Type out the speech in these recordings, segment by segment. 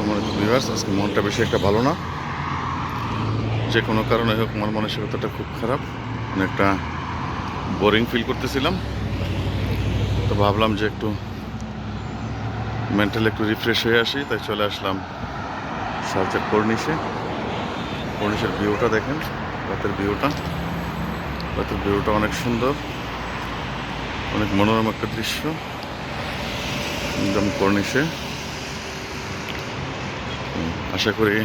সম্মানিত ভিউয়ার্স আজকে মনটা বেশি একটা ভালো না। যে কোনো কারণে হোক, আমার মানসিকতাটা খুব খারাপ। অনেকটা বোরিং ফিল করতেছিলাম। তো ভাবলাম যে একটু মেন্টালি একটু রিফ্রেশ হয়ে আসি, তাই চলে আসলাম সার্চের কর্নিশে। কর্নিশের ভিউটা দেখেন, রাতের ভিউটা রাতের ভিউটা অনেক সুন্দর, অনেক মনোরম একটা দৃশ্য। একদম কর্নিশে। আশা করি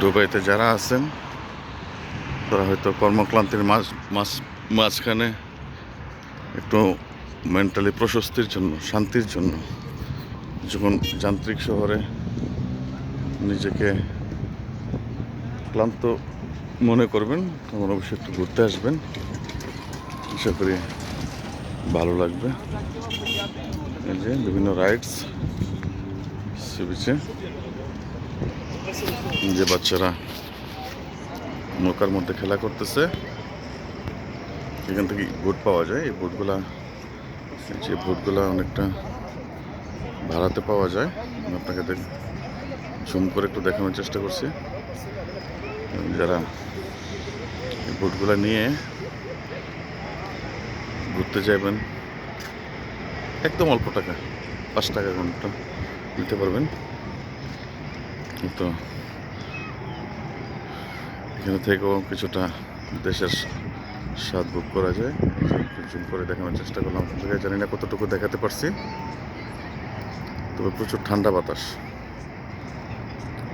দুবাইতে যারা আছেন, তারা হয়তো কর্মক্লান্তির মাঝ মাঝ, মাঝখানে একটু মেন্টালি প্রশস্তির জন্য, শান্তির জন্য যখন যান্ত্রিক শহরে নিজেকে ক্লান্ত মনে করবেন, তখন অবশ্যই একটু ঘুরতে আসবেন। আশা করি ভালো লাগবে। এই যে বিভিন্ন রাইডস সি যে বাচ্চারা নৌকার মধ্যে খেলা করতেছে, এখান থেকে বোট পাওয়া যায়। এই বোটগুলা, যে বোটগুলা অনেকটা ভাড়াতে পাওয়া যায়। আপনাকে দেখ জুম করে একটু দেখানোর চেষ্টা করছি। যারা এই বোটগুলা নিয়ে ঘুরতে যাবেন একদম অল্প টাকা, পাঁচ টাকা ঘণ্টা নিতে পারবেন। তো এখানে থেকেও কিছুটা দেশের স্বাদ বুক করা যায়। জুম করে দেখানোর চেষ্টা করলাম। আপনাদের জানি না কতটুকু দেখাতে পারছি। তবে প্রচুর ঠান্ডা বাতাস।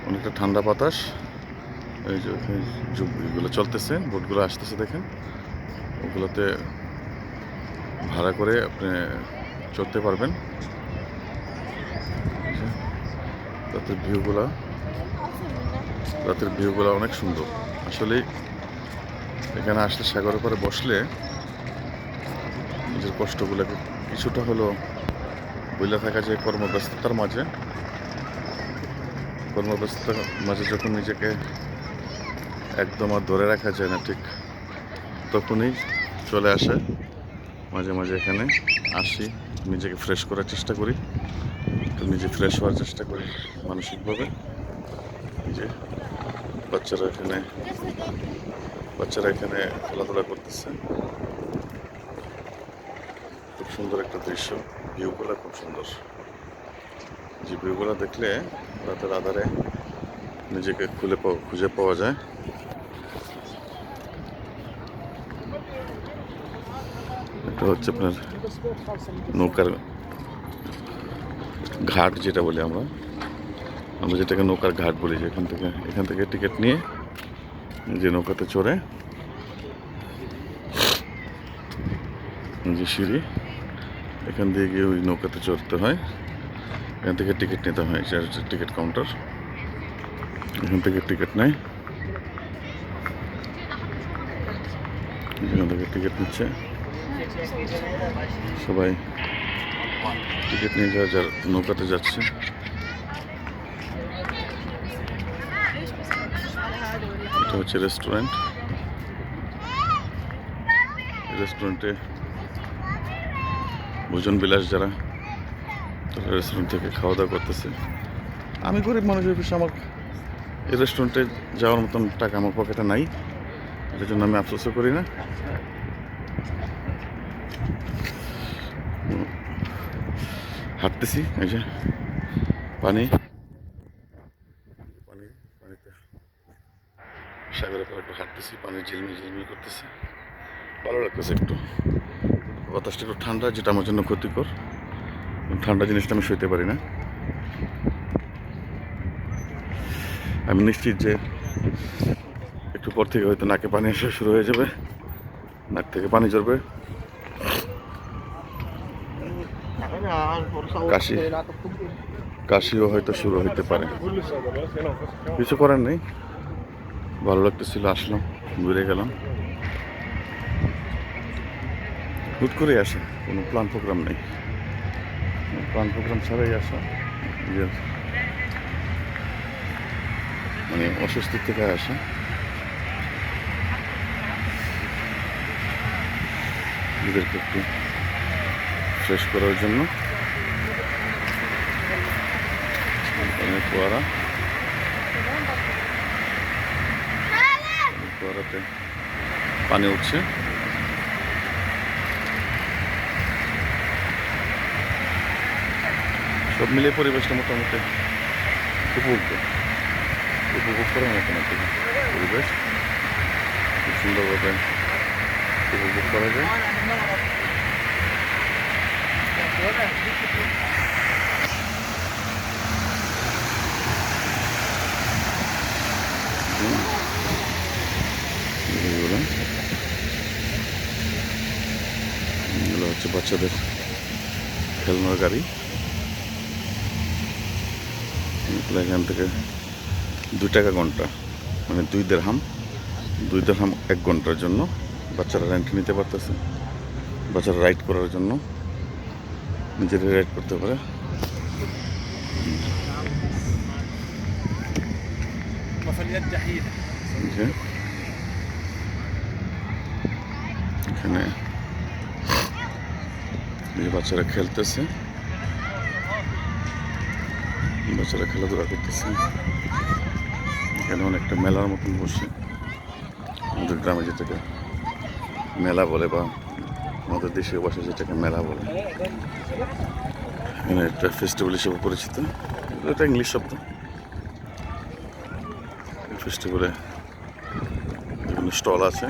অনেকটা ঠান্ডা বাতাস। এই যে এগুলো চলতেছে, বোটগুলো আসতেছে দেখেন। ওগুলোতে ভাড়া করে আপনি চলতে পারবেন। রাতের ভিউগুলা রাতের ভিউগুলো অনেক সুন্দর। আসলে এখানে আসলে সাগরের পরে বসলে নিজের কষ্টগুলোকে কিছুটা হলো বইলে থাকা যায় কর্মব্যস্ততার মাঝে। কর্মব্যস্ততার মাঝে যখন নিজেকে একদম আর ধরে রাখা যায় না ঠিক তখনই চলে আসে। মাঝে মাঝে এখানে আসি, নিজেকে ফ্রেশ করার চেষ্টা করি একটু নিজে ফ্রেশ হওয়ার চেষ্টা করি মানসিকভাবে। যে বাচ্চারা এখানে বাচ্চারা এখানে খেলাধুলা করতেছে। খুব সুন্দর একটা দৃশ্য। ভিউগুলো খুব সুন্দর। যে ভিউগুলো দেখলে রাতের আধারে নিজেকে খুলে খুঁজে পাওয়া যায়। এটা হচ্ছে আপনার নৌকার ঘাট যেটা বলি আমরা। আমরা যেটাকে নৌকার ঘাট বলি যে এখান থেকে এখান থেকে টিকিট নিয়ে যে নৌকাতে চড়ে যে সিঁড়ি, এখান দিয়ে গিয়ে ওই নৌকাতে চড়তে হয়। এখান থেকে টিকিট নিতে হয় টিকিট কাউন্টার। এখান থেকে টিকিট নেয়। এখান থেকে টিকিট নিচ্ছে। সবাই টিকিট নিয়ে যাওয়া যার নৌকাতে যাচ্ছে। এটা হচ্ছে রেস্টুরেন্ট রেস্টুরেন্টে ভোজন বিলাস যারা, তারা রেস্টুরেন্ট থেকে খাওয়া দাওয়া করতেছে। আমি গরিব মানুষের বিষয়ে আমার এই রেস্টুরেন্টে যাওয়ার মতন টাকা আমার পকেটে নাই। এটার জন্য আমি আফসোসও করি না। হাঁটতেছি, এই যে পানি পানি। পর একটু হাঁটতেছি, পানি ঝিলমিল ঝিলমিল করতেছে। ভালো লাগতেছে একটু। বাতাসটা একটু ঠান্ডা, যেটা আমার জন্য ক্ষতিকর। ঠান্ডা জিনিসটা আমি সইতে পারি না। আমি নিশ্চিত যে একটু পর থেকে হয়তো নাকে পানি আসা শুরু হয়ে যাবে। নাক থেকে পানি ঝরবে। কাশি। কাশিও হয়তো শুরু হইতে পারে। কিছু করার নেই। ভালো লাগতেছিল, আসলাম, ঘুরে গেলাম। হুট করে আসে, কোনো প্ল্যান প্রোগ্রাম নেই। প্ল্যান প্রোগ্রাম ছাড়াই আসা মানে অস্বস্তি থেকে আসা। নিজেদেরকে একটু শেষ করার জন্য। ফোয়ারা ফোয়ারাতে পানি উঠছে। সব মিলিয়ে পরিবেশটা মোটামুটি উপভোগ্য। উপভোগ করার একটা পরিবেশ। খুব সুন্দরভাবে উপভোগ করা যায়। হুম। এগুলো এগুলো হচ্ছে বাচ্চাদের খেলনার গাড়ি। এখান থেকে দুই টাকা ঘণ্টা মানে দুই দেড়হাম দুই দেড়হাম এক ঘণ্টার জন্য বাচ্চারা রেন্ট নিতে পারতেছে। বাচ্চারা রাইড করার জন্য নিজেরা রাইড করতে পারে। এখানে এই বাচ্চারা খেলতেছে। বাচ্চারা খেলাধুলা করতেছে। এখানে অনেকটা মেলার মতন বসে। আমাদের গ্রামে যেটাকে মেলা বলে বা আমাদের দেশের ভাষা যেটাকে মেলা বলে। এখানে একটা ফেস্টিভ্যাল হিসেবে পরিচিত। এটা ইংলিশ শব্দ। ফেস্টিভ্যালে বিভিন্ন স্টল আছে।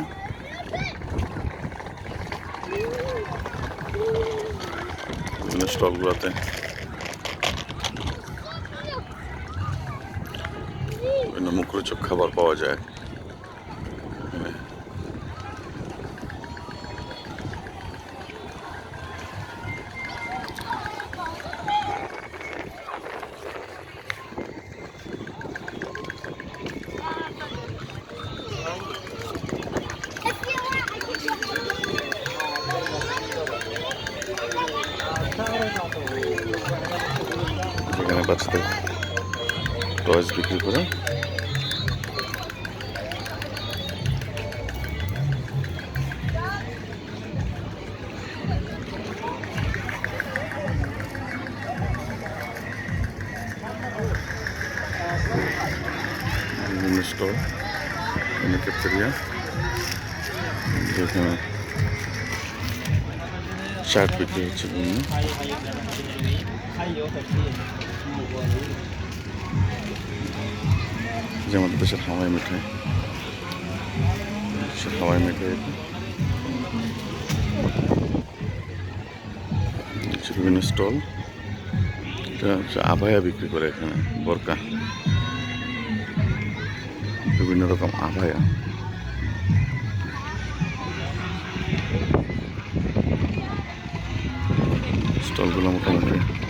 বিভিন্ন স্টলগুলোতে বিভিন্ন মুখরোচক খাবার পাওয়া যায় এখানে বাচ্চাদের টয়েস বিক্রি করে। স্টল এখানে ক্যাফেটেরিয়া যেখানে শার্ট বিক্রি হচ্ছে যে আমাদের দেশের হাওয়াই মিঠাই হাওয়াই মিঠাই বিভিন্ন স্টল। হচ্ছে আভায়া বিক্রি করে এখানে, বরকা। বিভিন্ন রকম আভায়া। স্টলগুলো মোটামুটি